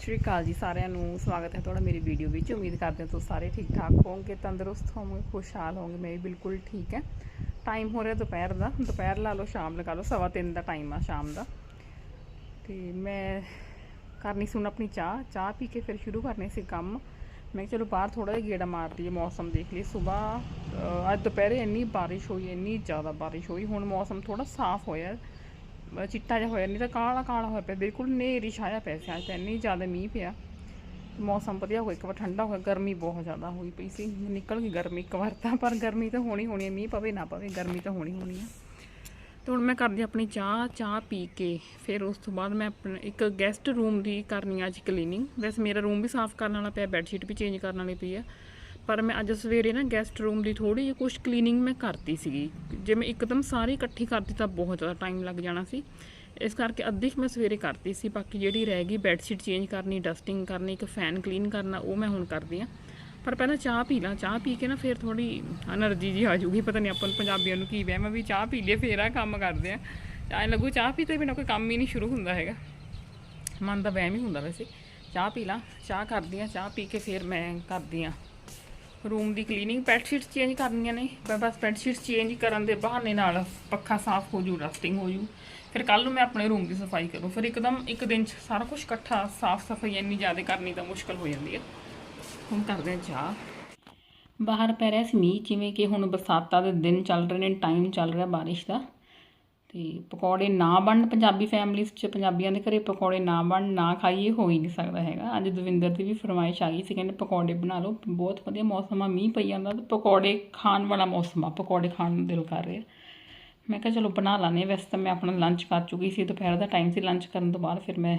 ਸਤਿ ਸ਼੍ਰੀ ਅਕਾਲ ਜੀ ਸਾਰਿਆਂ ਨੂੰ। ਸਵਾਗਤ ਹੈ ਤੁਹਾਡਾ ਮੇਰੀ ਵੀਡੀਓ ਵਿੱਚ। ਉਮੀਦ ਕਰਦੇ ਹਾਂ ਤੁਸੀਂ ਸਾਰੇ ਠੀਕ ਠਾਕ ਹੋਵੋਗੇ, ਤੰਦਰੁਸਤ ਹੋਵੋਗੇ, ਖੁਸ਼ਹਾਲ ਹੋਵੋਗੇ। ਮੈਂ ਵੀ ਬਿਲਕੁਲ ਠੀਕ ਹੈ। ਟਾਈਮ ਹੋ ਰਿਹਾ ਦੁਪਹਿਰ ਦਾ। ਦੁਪਹਿਰ ਲਾ ਲਓ, ਸ਼ਾਮ ਲਗਾ ਲਓ। ਸਵਾ ਤਿੰਨ ਦਾ ਟਾਈਮ ਆ ਸ਼ਾਮ ਦਾ। ਤੇ ਮੈਂ ਕਰਨੀ ਸੀ ਹੁਣ ਆਪਣੀ ਚਾਹ। ਚਾਹ ਪੀ ਕੇ ਫਿਰ ਸ਼ੁਰੂ ਕਰਨੇ ਸੀ ਕੰਮ। ਮੈਂ ਚਲੋ ਬਾਹਰ ਥੋੜਾ ਜਿਹਾ ਗੇੜਾ ਮਾਰ ਲਈਏ, ਮੌਸਮ ਦੇਖ ਲਈ ਸਵੇਰ ਅੱਜ ਦੁਪਹਿਰੇ ਇੰਨੀ ਬਾਰਿਸ਼ ਹੋਈ, ਇੰਨੀ ਜ਼ਿਆਦਾ ਬਾਰਿਸ਼ ਹੋਈ। ਹੁਣ ਮੌਸਮ ਥੋੜਾ ਸਾਫ਼ ਹੋਇਆ। ਚਿੱਟਾ ਜਿਹਾ ਹੋਇਆ, ਨਹੀਂ ਤਾਂ ਕਾਲਾ ਕਾਲਾ ਹੋਇਆ ਪਿਆ, ਬਿਲਕੁਲ ਨੇਰੀ ਛਾਇਆ ਪਿਆ ਸੀ ਅੱਜ ਤਾਂ, ਇੰਨੀ ਜ਼ਿਆਦਾ ਮੀਂਹ ਪਿਆ। ਮੌਸਮ ਵਧੀਆ ਹੋਇਆ, ਇੱਕ ਵਾਰ ਠੰਡਾ ਹੋਇਆ, ਗਰਮੀ ਬਹੁਤ ਜ਼ਿਆਦਾ ਹੋਈ ਪਈ ਸੀ, ਨਿਕਲ ਗਈ ਗਰਮੀ ਇੱਕ ਵਾਰ ਤਾਂ, ਪਰ ਗਰਮੀ ਤਾਂ ਹੋਣੀ ਹੋਣੀ ਹੈ, ਮੀਂਹ ਪਵੇ ਨਾ ਪਵੇ, ਗਰਮੀ ਤਾਂ ਹੋਣੀ ਹੋਣੀ ਹੈ। ਤੇ ਹੁਣ ਮੈਂ ਕਰਦੀ ਆਪਣੀ ਚਾਹ ਚਾਹ ਪੀ ਕੇ, ਫਿਰ ਉਸ ਤੋਂ ਬਾਅਦ ਮੈਂ ਆਪਣਾ ਇੱਕ ਗੈਸਟ ਰੂਮ ਦੀ ਕਰਨੀ ਅੱਜ ਕਲੀਨਿੰਗ ਵੈਸੇ ਮੇਰਾ ਰੂਮ ਵੀ ਸਾਫ਼ ਕਰਨ ਵਾਲਾ ਪਿਆ ਬੈੱਡ ਸ਼ੀਟ ਵੀ ਚੇਂਜ ਕਰਨ ਵਾਲੀ ਪਈ ਆ। ਪਰ ਮੈਂ ਅੱਜ ਸਵੇਰੇ ਨਾ ਗੈਸਟ ਰੂਮ ਦੀ ਥੋੜੀ ਜਿਹੀ ਕੁਛ ਕਲੀਨਿੰਗ ਮੈਂ ਕਰਤੀ ਸੀਗੀ। ਜੇ ਮੈਂ ਇੱਕਦਮ ਸਾਰੀ ਇਕੱਠੀ ਕਰਤੀ ਤਾਂ ਬਹੁਤ ਜ਼ਿਆਦਾ ਟਾਈਮ ਲੱਗ ਜਾਣਾ ਸੀ। ਇਸ ਕਰਕੇ ਅੱਧੀ ਮੈਂ ਸਵੇਰੇ ਕਰਤੀ ਸੀ, ਬਾਕੀ ਜਿਹੜੀ ਰਹਿ ਗਈ ਬੈੱਡ ਸ਼ੀਟ ਚੇਂਜ ਕਰਨੀ ਡਸਟਿੰਗ ਕਰਨੀ, ਇੱਕ ਫੈਨ ਕਲੀਨ ਕਰਨਾ, ਉਹ ਮੈਂ ਹੁਣ ਕਰਦੀ ਆ ਪਰ ਪਹਿਲਾਂ ਚਾਹ ਪੀ ਲਾਂ, ਚਾਹ ਪੀ ਕੇ ਨਾ ਫਿਰ ਥੋੜੀ એનર્ਜੀ ਜੀ ਆ ਜੂਗੀ ਪਤਾ ਨਹੀਂ ਆਪਾਂ ਪੰਜਾਬੀਆਂ ਨੂੰ ਕੀ ਵਹਿਮ ਵੀ ਚਾਹ ਪੀ ਲਈਏ, ਫੇਰ ਆ ਕੰਮ ਕਰਦੇ ਆ ਐ ਲੱਗੂ ਚਾਹ ਪੀ ਪੀਤੇ ਬਿਨਾ ਕੋਈ ਕੰਮ ਹੀ ਨਹੀਂ ਸ਼ੁਰੂ ਹੁੰਦਾ ਹੈਗਾ। ਮਨ ਦਾ ਵਹਿਮ ਹੀ ਹੁੰਦਾ ਵੈਸੇ। ਚਾਹ ਪੀ ਲਾਂ, ਚਾਹ ਕਰਦੀ ਆ ਚਾਹ ਪੀ ਕੇ ਫਿਰ ਮੈਂ ਕਰਦੀ ਆ ਰੂਮ ਦੀ ਕਲੀਨਿੰਗ, ਬੈੱਡ ਸ਼ੀਟਸ ਚੇਂਜ ਕਰਨੀਆਂ ਨੇ। ਮੈਂ ਬਸ ਬੈੱਡ ਸ਼ੀਟਸ ਚੇਂਜ ਕਰਨ ਦੇ ਬਹਾਨੇ ਨਾਲ ਪੱਖਾ ਸਾਫ਼ ਹੋ ਜੂ ਰਸਟਿੰਗ ਹੋ ਜੂ। ਫਿਰ ਕੱਲ ਨੂੰ ਮੈਂ ਆਪਣੇ ਰੂਮ ਦੀ ਸਫ਼ਾਈ ਕਰੂੰ। ਫਿਰ ਇੱਕਦਮ ਇੱਕ ਦਿਨ 'ਚ ਸਾਰਾ ਕੁਝ ਇਕੱਠਾ, ਸਾਫ਼ ਸਫ਼ਾਈ ਇੰਨੀ ਜ਼ਿਆਦਾ ਕਰਨੀ ਤਾਂ ਮੁਸ਼ਕਲ ਹੋ ਜਾਂਦੀ ਹੈ। ਹੁਣ ਕਰਦੇ ਹਾਂ ਚਾਹ। ਬਾਹਰ ਪੈ ਰਿਹਾ ਸੀ ਮੀਂਹ, ਜਿਵੇਂ ਕਿ ਹੁਣ ਬਰਸਾਤਾਂ ਦੇ ਦਿਨ ਚੱਲ ਰਹੇ ਨੇ, ਟਾਈਮ ਚੱਲ ਰਿਹਾ ਬਾਰਿਸ਼ ਦਾ। ਤੇ ਪਕੌੜੇ ਨਾ ਬਣਨ, ਪੰਜਾਬੀ ਫੈਮਲੀਜ਼ 'ਚ ਪੰਜਾਬੀਆਂ ਦੇ ਘਰੇ ਪਕੌੜੇ ਨਾ ਬਣਨ, ਨਾ ਖਾਈਏ, ਹੋ ਹੀ ਨਹੀਂ ਸਕਦਾ ਹੈਗਾ। ਅੱਜ ਦਵਿੰਦਰ ਦੀ ਵੀ ਫਰਮਾਇਸ਼ ਆ ਗਈ ਸੀ, ਕਹਿੰਦੇ ਪਕੌੜੇ ਬਣਾ ਲਓ, ਬਹੁਤ ਵਧੀਆ ਮੌਸਮ ਆ, ਮੀਂਹ ਪਈ ਜਾਂਦਾ ਤੇ ਪਕੌੜੇ ਖਾਣ ਵਾਲਾ ਮੌਸਮ ਆ, ਪਕੌੜੇ ਖਾਣ ਨੂੰ ਦਿਲ ਕਰ ਰਿਹਾ। ਮੈਂ ਕਿਹਾ ਚਲੋ ਬਣਾ ਲਾਨੇ ਵੈਸੇ ਤਾਂ ਮੈਂ ਆਪਣਾ ਲੰਚ ਕਰ ਚੁੱਕੀ ਸੀ, ਦੁਪਹਿਰ ਦਾ ਟਾਈਮ ਸੀ ਲੰਚ ਕਰਨ ਤੋਂ ਬਾਅਦ, ਫਿਰ ਮੈਂ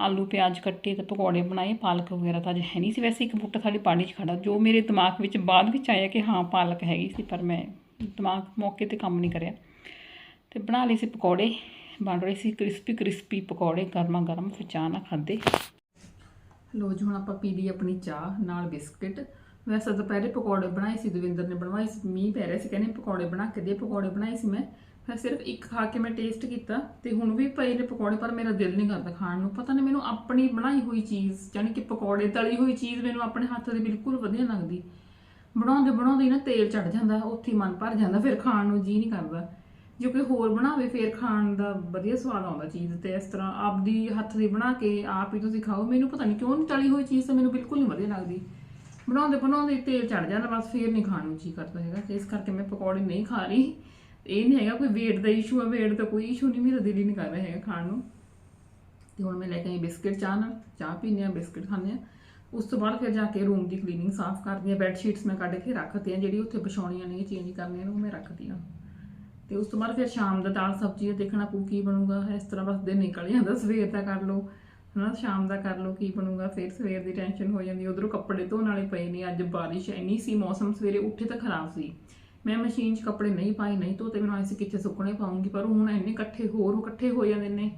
ਆਲੂ, ਪਿਆਜ਼ ਕੱਟੇ ਤੇ ਪਕੌੜੇ ਬਣਾਏ, ਪਾਲਕ ਵਗੈਰਾ ਤਾਂ ਅਜੇ ਹੈ ਨਹੀਂ ਸੀ, ਵੈਸੇ ਇੱਕ ਬੂਟਾ ਸਾਡੀ ਪਾਣੀ 'ਚ ਖੜਾ, ਜੋ ਮੇਰੇ ਦਿਮਾਗ ਵਿੱਚ ਬਾਅਦ ਵਿੱਚ ਆਇਆ ਕਿ ਹਾਂ, ਪਾਲਕ ਹੈਗੀ ਸੀ, ਪਰ ਮੈਂ ਦਿਮਾਗ ਮੌਕੇ ਤੇ ਕੰਮ ਨਹੀਂ ਕਰਿਆ। ਤੇ ਬਣਾ ਲਈ ਸੀ ਪਕੌੜੇ, ਬਣ ਰਹੇ ਸੀ ਕ੍ਰਿਸਪੀ ਕ੍ਰਿਸਪੀ ਪਕੌੜੇ, ਗਰਮਾ ਗਰਮ ਫਿਰ ਚਾਹ ਨਾਲ ਖਾਦੇ ਲੋ ਜੀ, ਹੁਣ ਆਪਾਂ ਪੀ ਲਈ ਆਪਣੀ ਚਾਹ, ਨਾਲ ਬਿਸਕਟ। ਵੈਸੇ ਦੁਪਹਿਰੇ ਪਕੌੜੇ ਬਣਾਏ ਸੀ, ਦਵਿੰਦਰ ਨੇ ਬਣਵਾਏ ਸੀ, ਮੀਂਹ ਪੈ ਰਿਹਾ ਸੀ, ਕਹਿੰਦੇ ਪਕੌੜੇ ਬਣਾ ਕੇ ਦੇ, ਪਕੌੜੇ ਬਣਾਏ ਸੀ ਮੈਂ। ਫਿਰ ਸਿਰਫ ਇੱਕ ਖਾ ਕੇ ਮੈਂ ਟੇਸਟ ਕੀਤਾ, ਤੇ ਹੁਣ ਵੀ ਪਏ ਨੇ ਪਕੌੜੇ, ਪਰ ਮੇਰਾ ਦਿਲ ਨਹੀਂ ਕਰਦਾ ਖਾਣ ਨੂੰ। ਪਤਾ ਨਹੀਂ ਮੈਨੂੰ ਆਪਣੀ ਬਣਾਈ ਹੋਈ ਚੀਜ਼ ਯਾਨੀ ਕਿ ਪਕੌੜੇ ਤਲੀ ਹੋਈ ਚੀਜ਼ ਮੈਨੂੰ ਆਪਣੇ ਹੱਥ ਦੀ ਬਿਲਕੁਲ ਵਧੀਆ ਲੱਗਦੀ। ਬਣਾਉਂਦੇ ਬਣਾਉਂਦੇ ਹੀ ਨਾ ਤੇਲ ਚੜ ਜਾਂਦਾ, ਉੱਥੇ ਹੀ ਮਨ ਭਰ ਜਾਂਦਾ, ਫਿਰ ਖਾਣ ਨੂੰ ਜੀ ਨਹੀਂ ਕਰਦਾ। ਜੇ ਕੋਈ ਹੋਰ ਬਣਾਵੇ, ਫਿਰ ਖਾਣ ਦਾ ਵਧੀਆ ਸਵਾਦ ਆਉਂਦਾ ਚੀਜ਼ ਤੇ, ਇਸ ਤਰ੍ਹਾਂ ਆਪਦੀ ਹੱਥ ਦੀ ਬਣਾ ਕੇ ਆਪ ਹੀ ਤੁਸੀਂ ਖਾਓ। ਮੈਨੂੰ ਪਤਾ ਨਹੀਂ ਕਿਉਂ ਨਹੀਂ ਤਲੀ ਹੋਈ ਚੀਜ਼ ਤਾਂ ਮੈਨੂੰ ਬਿਲਕੁਲ ਨਹੀਂ ਵਧੀਆ ਲੱਗਦੀ। ਬਣਾਉਂਦੇ ਬਣਾਉਂਦੇ ਤੇਲ ਚੜ ਜਾਂਦਾ, ਬਸ ਫਿਰ ਨਹੀਂ ਖਾਣ ਨੂੰ ਜੀ ਕਰਦਾ ਹੈਗਾ। ਇਸ ਕਰਕੇ ਮੈਂ ਪਕੌੜੇ ਨਹੀਂ ਖਾ ਰਹੀ। ਇਹ ਨਹੀਂ ਹੈਗਾ ਕੋਈ weight ਦਾ ਇਸ਼ੂ ਹੈ weight ਦਾ ਕੋਈ ਇਸ਼ੂ ਨਹੀਂ ਮੇਰਾ ਦਿਲ ਹੀ ਨਹੀਂ ਕਰ ਰਿਹਾ ਹੈਗਾ ਖਾਣ ਨੂੰ। ਤੇ ਹੁਣ ਮੈਂ ਲੈ ਕੇ ਆਈ ਬਿਸਕਟ ਚਾਹ ਨਾਲ। ਚਾਹ ਪੀਨੇ ਆ ਬਿਸਕਟ ਖਾਣੇ ਆ ਉਸ ਤੋਂ ਬਾਅਦ ਫਿਰ ਜਾ ਕੇ ਰੂਮ ਦੀ ਕਲੀਨਿੰਗ ਸਾਫ਼ ਕਰਦੀ ਆ ਬੈੱਡ ਸ਼ੀਟਸ ਮੈਂ ਕੱਢ ਕੇ ਰੱਖਦੀ ਆ ਜਿਹੜੀ ਉੱਥੇ ਵਿਛਾਉਣੀਆਂ ਨੇ ਚੇਂਜ ਕਰਨੀਆਂ ਨੇ, ਉਹ ਮੈਂ ਰੱਖਦੀ ਆ ਤੇ ਉਸ ਤੋਂ ਬਾਅਦ ਫਿਰ ਸ਼ਾਮ ਦਾ ਦਾਲ ਸਬਜ਼ੀ ਦੇਖਣਾ ਪਊ ਕੀ ਬਣੂਗਾ। ਇਸ ਤਰ੍ਹਾਂ ਬਸ ਦਿਨ ਨਿਕਲ ਜਾਂਦਾ, ਸਵੇਰ ਦਾ ਕਰ ਲਓ, ਹਨਾ, ਸ਼ਾਮ ਦਾ ਕਰ ਲਓ ਕੀ ਬਣੂਗਾ। ਫਿਰ ਸਵੇਰ ਦੀ ਟੈਨਸ਼ਨ ਹੋ ਜਾਂਦੀ, ਉਧਰੋਂ ਕੱਪੜੇ ਧੋਣ ਵਾਲੇ ਪਏ ਨੇ, ਅੱਜ ਬਾਰਿਸ਼ ਇੰਨੀ ਸੀ, ਮੌਸਮ ਸਵੇਰੇ ਉੱਠੇ ਤਾਂ ਖਰਾਬ ਸੀ। ਮੈਂ ਮਸ਼ੀਨ 'ਚ ਕੱਪੜੇ ਨਹੀਂ ਪਾਏ, ਨਹੀਂ ਧੋਤੇ, ਮੈਨੂੰ ਐਸੀ ਕਿੱਥੇ ਸੁੱਕਣੇ ਪਾਉਂਗੀ, ਪਰ ਹੁਣ ਇੰਨੇ ਇਕੱਠੇ, ਹੋਰ ਇਕੱਠੇ ਹੋ ਜਾਂਦੇ ਨੇ।